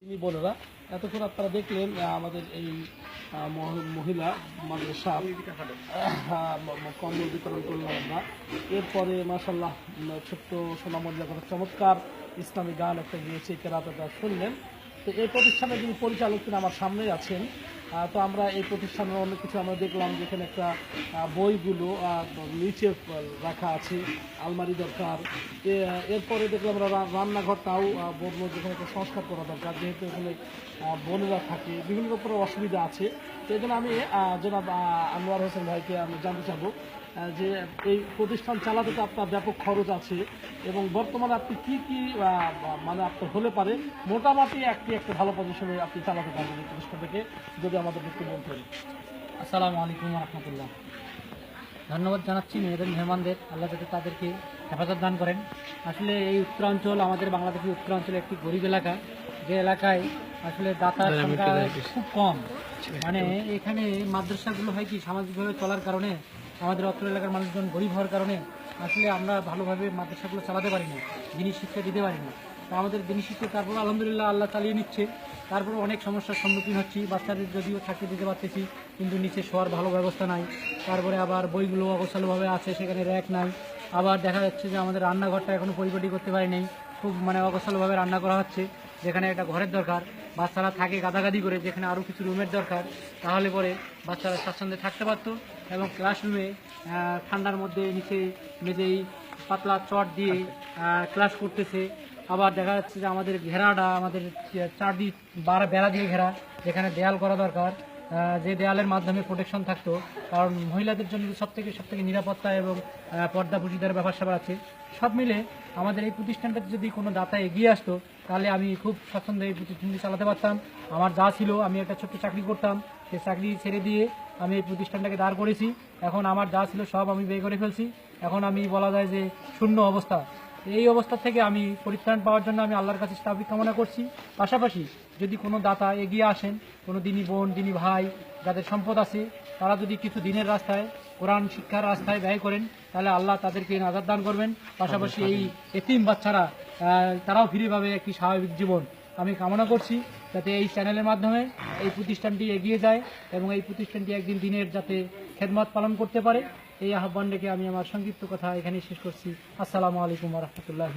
তিনি বোনেরা, এতক্ষণ আপনারা দেখলেন আমাদের এই মহিলা মহ- মহিলা মাদ্রাসা কম্বল বিতরণ করলাম আমরা। এরপরে মাসাল্লাহ ছোট্ট সোনামন্দির কথা চমৎকার ইসলামী গান একটা গিয়েছে কেরাতে শুনলেন। তো এই প্রতিষ্ঠানের যিনি পরিচালক তিনি আমার সামনেই আছেন। তো আমরা এই প্রতিষ্ঠানের অনেক কিছু আমরা দেখলাম যেখানে একটা বইগুলো নিচে রাখা আছে, আলমারি দরকার। এরপরে দেখলাম আমরা রান্নাঘরটাও বলব যেখানে একটা সংস্কার করা দরকার, যেহেতু এখানে বোনেরা থাকে, বিভিন্ন রকমের অসুবিধা আছে। তো এই আমি জনাব আনোয়ার হোসেন ভাইকে আমি জানতে চাবো যে এই প্রতিষ্ঠান চালাতে তো আপনার ব্যাপক খরচ আছে এবং বর্তমানে আপনি কি কি মানে আপনার হলে পারে, মোটামুটি একটি, একটা ভালো পজিশনে আপনি চালাতে পারবেন এই প্রতিষ্ঠানটাকে যদি আমাদের একটু বলতেন আসসালামু আলাইকুম রহমতুল্লাহ ধন্যবাদ জানাচ্ছি মেয়েদের মেহমানদের। আল্লাহ যাতে তাদেরকে হেফাজত দান করেন। আসলে এই উত্তরাঞ্চল আমাদের বাংলাদেশের উত্তরাঞ্চল একটি গরিব এলাকা। যে এলাকায় আসলে দাতার সংখ্যা খুব কম। মানে এখানে মাদ্রাসাগুলো হয় কি সামাজিকভাবে চলার কারণে আমাদের অত্র এলাকার মানুষজন গরিব হওয়ার কারণে আসলে আমরা ভালোভাবে মাদ্রাসাগুলো চালাতে পারি না জিনিস শিক্ষা দিতে পারি না। তো আমাদের জিনিস শিক্ষা, তারপর আলহামদুলিল্লাহ আল্লাহ চালিয়ে নিচ্ছে। তারপরে অনেক সমস্যার সম্মুখীন হচ্ছি, বাচ্চাদের যদিও থাকতে দিতে পারতেছি, কিন্তু নিচে শোয়ার ভালো ব্যবস্থা নাই। তারপরে আবার বইগুলো অগোছালোভাবে আছে, সেখানে র্যাক নাই। আবার দেখা যাচ্ছে যে আমাদের রান্নাঘরটা এখনও পরিপাটি করতে পারি নাই। খুব মানে অগোছালোভাবে রান্না করা হচ্ছে, যেখানে একটা ঘরের দরকার। বাচ্চারা থাকে গাদাগাদি করে, যেখানে আরও কিছু রুমের দরকার, তাহলে পরে বাচ্চারা স্বাচ্ছন্দ্যে থাকতে পারতো। এবং ক্লাসরুমে ঠান্ডার মধ্যে নিচে মেঝেই পাতলা চট দিয়ে ক্লাস করতেছে। আবার দেখা যাচ্ছে যে আমাদের ঘেরাটা, আমাদের চারদিক বারা বেড়া দিয়ে ঘেরা, যেখানে দেয়াল করা দরকার। যে দেয়ালের মাধ্যমে প্রোটেকশন থাকতো, কারণ মহিলাদের জন্য সব থেকে সব থেকে নিরাপত্তা এবং পর্দা পুষিদার ব্যাপার স্যাপার আছে। সব মিলে আমাদের এই প্রতিষ্ঠানটাতে যদি কোনো দাতা এগিয়ে আসতো, তাহলে আমি খুব স্বচ্ছন্দে এই প্রতিষ্ঠানটি চালাতে পারতাম। আমার যা ছিল, আমি একটা ছোট্ট চাকরি করতাম। সেই চাকরি ছেড়ে দিয়ে আমি এই প্রতিষ্ঠানটাকে দাঁড় করেছি। এখন আমার যা ছিল, সব আমি ব্যয় করে ফেলছি। এখন আমি বলা যায় যে, শূন্য অবস্থা। এই অবস্থা থেকে আমি পরিত্রাণ পাওয়ার জন্য আমি আল্লাহর কাছে স্থাপিত কামনা করছি। পাশাপাশি যদি কোনো দাতা এগিয়ে আসেন, কোনো দিনী বোন, দিনী ভাই যাদের সম্পদ আছে, তারা যদি কিছু দিনের রাস্তায়, কোরআন শিক্ষার রাস্তায় ব্যয় করেন, তাহলে আল্লাহ তাদেরকে নাজার দান করবেন। পাশাপাশি এই এতিম বাচ্চারা তারাও ফিরে পাবে একটি স্বাভাবিক জীবন। আমি কামনা করছি যাতে এই চ্যানেলের মাধ্যমে এই প্রতিষ্ঠানটি এগিয়ে যায় এবং এই প্রতিষ্ঠানটি একদিন দিনের যাতে খেদমত পালন করতে পারে। এই আহ্বান রেখে আমি আমার সংক্ষিপ্ত কথা এখানেই শেষ করছি। আসসালামু আলাইকুম রহমতুল্লাহ